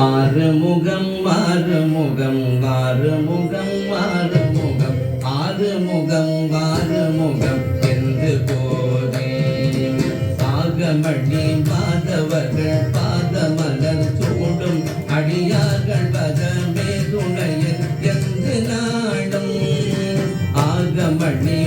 ஆறுமுகம் ஆறுமுகம் ஆறுமுகம் ஆறுமுகம் ஆறுமுகம் ஆறுமுகம் என்று போதே ஆகமணி பாதவர்கள் பாதமலர் சூடும் அடியார்கள் பதமே துணையில் எந்த நாடும் ஆகமணி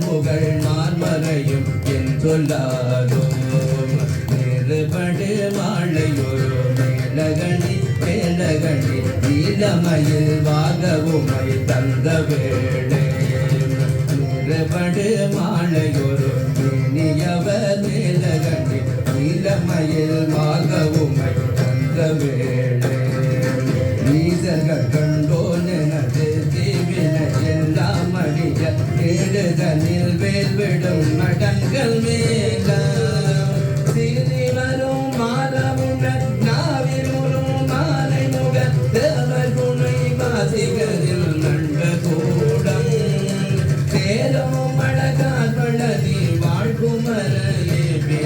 புகழ் மார்மறையும் என் சொல்லாதோ நிறுபடு வாழையொரு மேலகணி மேலகணி நீலமயில் வாகவுமை தந்த வேளை நிறுபடு மாலையொரு மேனியவர் மேலகணி நீலமயில் வாகவுமை தந்த வேளை நீசர்கள் கண்டோனது தீவினை எல்லாம் அடிய தேடுதலில் வேல் மடங்கள் மேல்.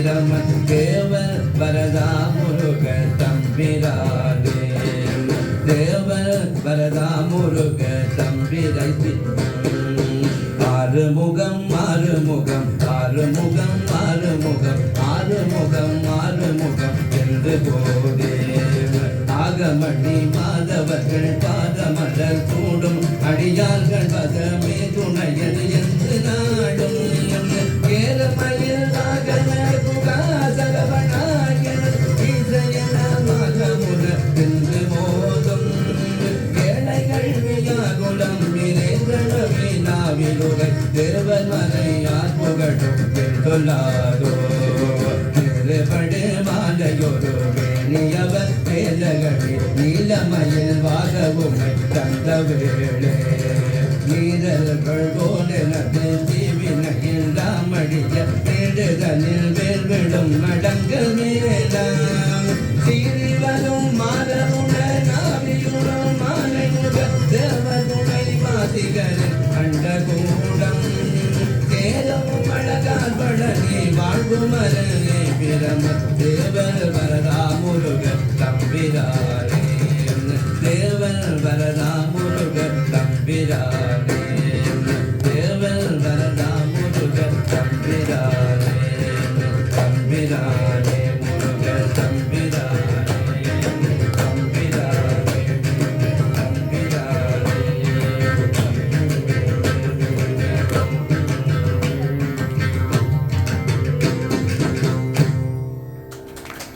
தேவர் வரதா முருக தம்பிராதே தேவர் வரதா முருக தம்பிரை ஆறுமுகம் ஆறுமுகம் ஆறுமுகம் ஆறுமுகம் ஆறுமுகம் ஆறுமுகம் என்று போதே ஆகமணி மாதவர்கள் பாதமலர் கூடும். அடியார்கள் பதமே ஏழைகள் வியாகுலம் விரேந்திரவே நாவிலுரை மலையார் புகழும் என்றொல்லாதோ திருபடு மாலையொரு வேணியவர் வேலகடி நீலமயில் வாகவுமை தந்த வேளே. நீரல்கள் போலனது தீவினையில் ராமடிய தேடுதலில் வாழ்வு மரனே பிரம தேவர் வரதா முருக தம்பிரா